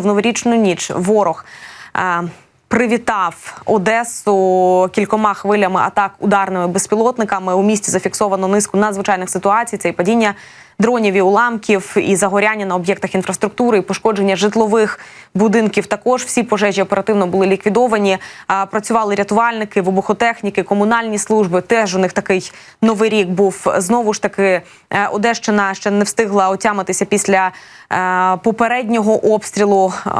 В новорічну ніч ворог е, привітав Одесу кількома хвилями атак ударними безпілотниками. У місті зафіксовано низку надзвичайних ситуацій. Це і падіння дронів і уламків, і загоряння на об'єктах інфраструктури, і пошкодження житлових будинків. Також всі пожежі оперативно були ліквідовані. Працювали рятувальники, вибухотехніки, комунальні служби. Теж у них такий новий рік був. Знову ж таки, е, Одещина ще не встигла отямитися після е, попереднього обстрілу е,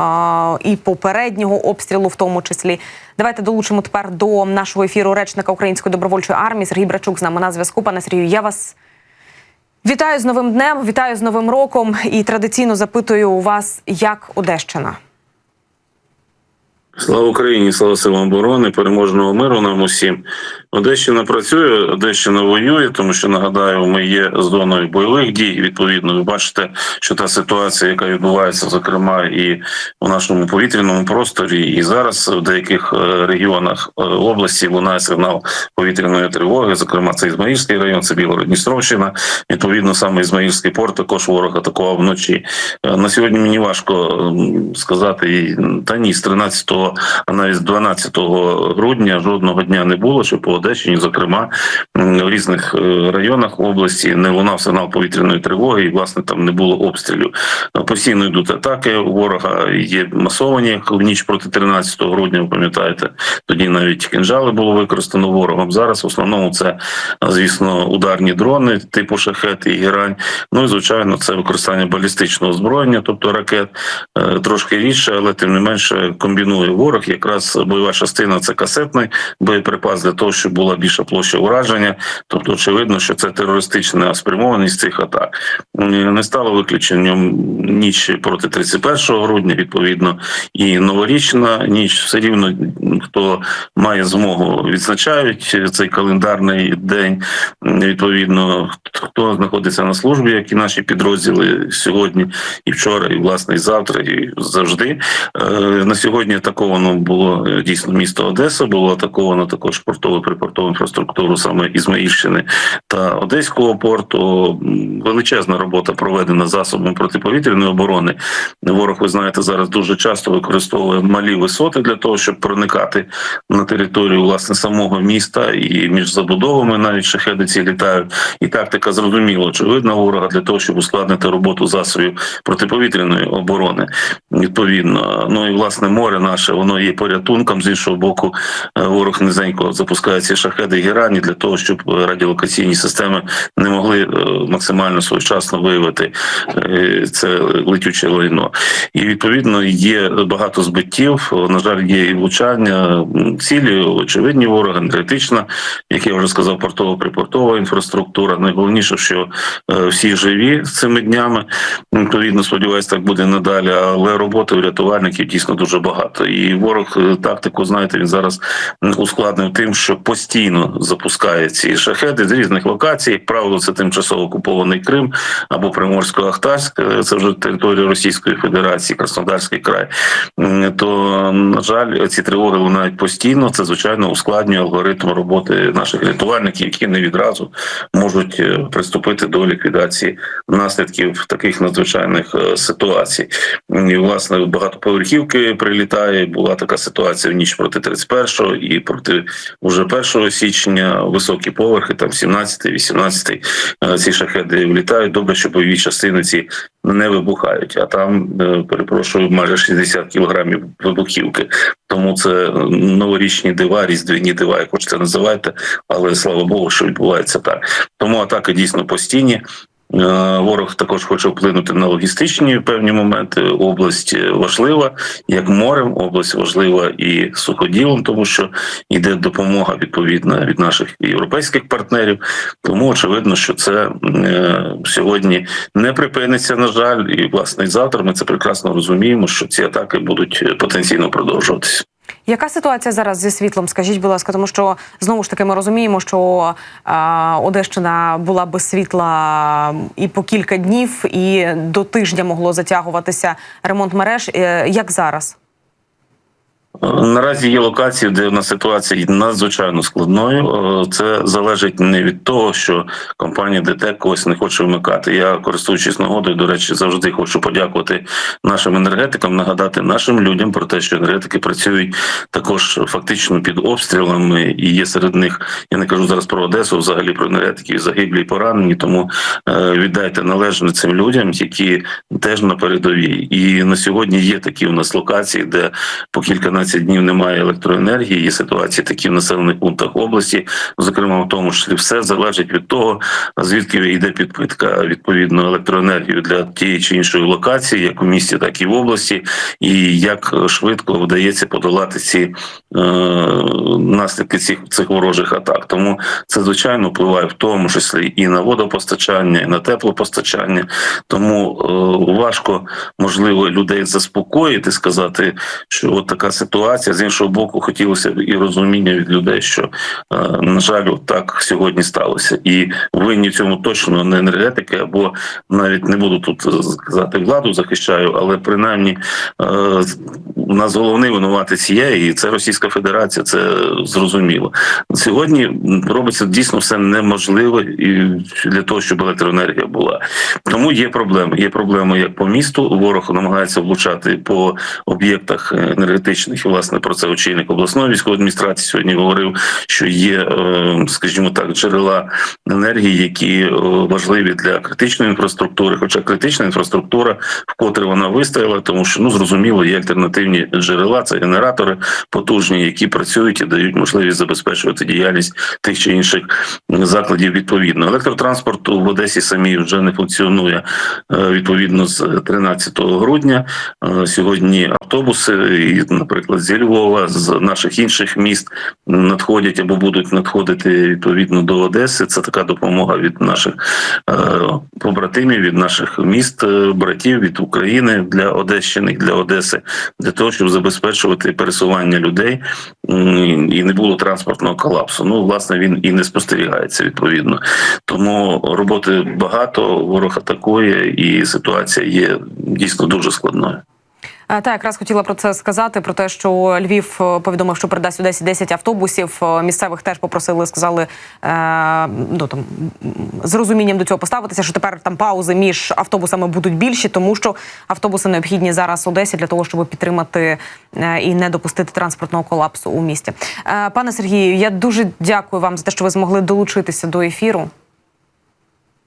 і попереднього обстрілу, в тому числі. Давайте долучимо тепер до нашого ефіру речника Української добровольчої армії Сергій Брачук з нами на зв'язку. Пане Сергію, я вас вітаю з новим днем, вітаю з новим роком і традиційно запитую у вас, як Одещина. Слава Україні, слава силам оборони, переможного миру нам усім. Одещина працює, Одещина воює, тому що нагадаю, ми є зоною бойових дій. Відповідно, ви бачите, що та ситуація, яка відбувається, зокрема, і у нашому повітряному просторі, і зараз в деяких е, регіонах е, області лунає сигнал повітряної тривоги. Зокрема, це Ізмаїльський район, це Білгород-Дністровщина. Відповідно, саме Ізмаїльський порт також ворог атакував вночі. Е, На сьогодні мені важко сказати, та ні, з 13 а навіть з 12 грудня жодного дня не було, що по Одещині, зокрема, в різних е, районах області не лунав сигнал повітряної тривоги, і власне там не було обстрілів. Е, Постійно йдуть атаки ворога, є масовані в ніч проти 13 грудня. Ви пам'ятаєте, тоді навіть кінжали було використано ворогом. Зараз в основному це, звісно, ударні дрони, типу шахет і герань. Ну і звичайно, це використання балістичного озброєння, тобто ракет е, трошки рідше, але тим не менше комбінує ворог. Якраз бойова частина це касетний боєприпас для того, щоб була більша площа ураження. Тобто, очевидно, що це терористична спрямованість цих атак. Не стало виключенням ніч проти 31 грудня, відповідно, і новорічна ніч. Все рівно хто має змогу відзначають цей календарний день. Відповідно, хто знаходиться на службі, як і наші підрозділи сьогодні і вчора, і власне і завтра, і завжди. Е, На сьогодні атаковано було е, дійсно місто Одеса, було атаковано також портову припортову інфраструктуру саме Ізмаїльщини та Одеського порту. Величезна робота проведена засобами протиповітряної оборони. Ворог, ви знаєте, зараз дуже часто використовує малі висоти для того, щоб проникати на територію власне самого міста і між забудовами навіть шахеди ці літають. І тактика зрозуміла, очевидна ворога для того, щоб ускладнити роботу засобів протиповітряної оборони. Відповідно, ну і власне море наше воно є порятунком. З іншого боку, е, ворог низенько запускає ці шахеди і герані для того, щоб радіолокаційні системи не могли е, максимально своєчасно виявити е, це летюче лайно. І відповідно є багато збиттів. На жаль, є і влучання цілі, очевидні ворога, енергетична, як я вже сказав, портово припортова інфраструктура. Найголовніше, що е, всі живі цими днями. Відповідно, сподіваюся, так буде надалі. Але роботи у рятувальників дійсно дуже багато. І ворог е, тактику, знаєте, він зараз ускладнив тим, що постійно запускає ці шахеди з різних локацій. Правило, це тимчасово окупований Крим або Приморсько-Ахтарськ, е, це вже територія Російської Федерації, Краснодарський край. То на жаль, ці тривоги лунають постійно. Це звичайно ускладнює алгоритм роботи наших рятувальників, які не відразу можуть е, приступити до ліквідації наслідків таких надзвичайних е, ситуацій. Власне багатоповерхівки прилітає. Була така ситуація в ніч проти 31-го і проти уже 1 січня. Високі поверхи, там 17, 18 е, ці шахеди влітають. Добре, що бойові частини ці не вибухають, а там е, перепрошую майже 60 кілограмів вибухівки. Тому це е, новорічні дива, різдвяні дива, як хочете називайте, але слава Богу, що відбувається так. Тому атаки дійсно постійні. Е, Ворог також хоче вплинути на логістичні певні моменти. Область е, важлива як морем, область важлива і суходілом, тому що йде допомога відповідна від наших європейських партнерів. Тому очевидно, що це е, сьогодні не припиниться. На жаль, і власне завтра ми це прекрасно розуміємо, що ці атаки будуть потенційно продовжуватися. Яка ситуація зараз зі світлом? Скажіть, будь ласка, тому що знову ж таки ми розуміємо, що е, Одещина була без світла і по кілька днів, і до тижня могло затягуватися ремонт мереж. Е, як зараз? Наразі є локації, де на ситуація надзвичайно складною. Е, Це залежить не від того, що компанія ДТЕК когось не хоче вмикати. Я користуючись нагодою, до речі, завжди хочу подякувати нашим енергетикам, нагадати нашим людям про те, що енергетики працюють також фактично під обстрілами, і є серед них. Я не кажу зараз про Одесу, взагалі про енергетиків, загиблі і поранені. Тому е, віддайте належне цим людям, які теж на передовій. І на сьогодні є такі у нас локації, де по кільканадцять днів немає електроенергії. Є ситуації такі в населених пунктах області, зокрема в тому числі все залежить від того, звідки йде підпитка відповідно електроенергію для тієї чи іншої локації, як у місті, так і в області, і як швидко вдається подолати ці е, наслідки цих цих ворожих атак. Тому це звичайно впливає в тому числі і на водопостачання, і на теплопостачання. Тому е, важко можливо людей заспокоїти, сказати, що от така ситуація. З іншого боку, хотілося б і розуміння від людей, що е, на жаль, так сьогодні сталося, і винні цьому точно не енергетики, або навіть не буду тут сказати владу захищаю, але принаймні е, у нас головний винуватець є, і це Російська Федерація. Це зрозуміло. Сьогодні робиться дійсно все неможливе і для того, щоб електроенергія була. Тому є проблеми. Є проблеми як по місту. Ворог намагається влучати по об'єктах енергетичних. Власне про це очільник обласної військової адміністрації сьогодні говорив, що є, е, скажімо так, джерела енергії, які е, важливі для критичної інфраструктури. Хоча критична інфраструктура, вкотре вона вистояла, тому що ну зрозуміло, є альтернативні джерела, це генератори потужні, які працюють і дають можливість забезпечувати діяльність тих чи інших закладів. Відповідно, електротранспорт в Одесі самій вже не функціонує е, відповідно з 13 грудня. Сьогодні автобуси, і, наприклад, зі Львова, з наших інших міст надходять або будуть надходити відповідно до Одеси. Це така допомога від наших е, побратимів, від наших міст, е, братів від України для Одещини, для Одеси, для того, щоб забезпечувати пересування людей і не було транспортного колапсу. Ну, власне, він і не спостерігається відповідно. Тому роботи багато, ворог атакує, і ситуація є дійсно дуже складною. Е, Та якраз хотіла про це сказати. Про те, що Львів е, повідомив, що передасть Одесі 10 автобусів. Е, Місцевих теж попросили, сказали ну там з розумінням до цього поставитися, що тепер там паузи між автобусами будуть більші, тому що автобуси необхідні зараз Одесі для того, щоб підтримати і не допустити транспортного колапсу у місті. Пане Сергію, я дуже дякую вам за те, що ви змогли долучитися до ефіру.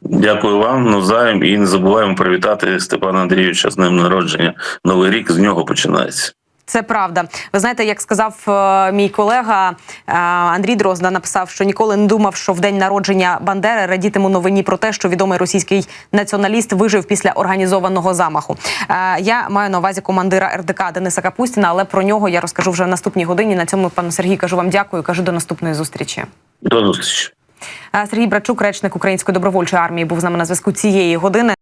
Дякую вам навзаєм і не забуваємо привітати Степана Андрійовича з днем народження. Новий рік з нього починається. Це правда. Ви знаєте, як сказав е, мій колега е, Андрій Дрозда, написав, що ніколи не думав, що в день народження Бандери радітиму новині про те, що відомий російський націоналіст вижив після організованого замаху. Е, я маю на увазі командира РДК Дениса Капустіна, але про нього я розкажу вже в наступній годині. На цьому пану Сергій кажу вам дякую. Кажу до наступної зустрічі. До зустрічі. Е, Сергій Брачук, речник Української добровольчої армії, був з нами на зв'язку цієї години.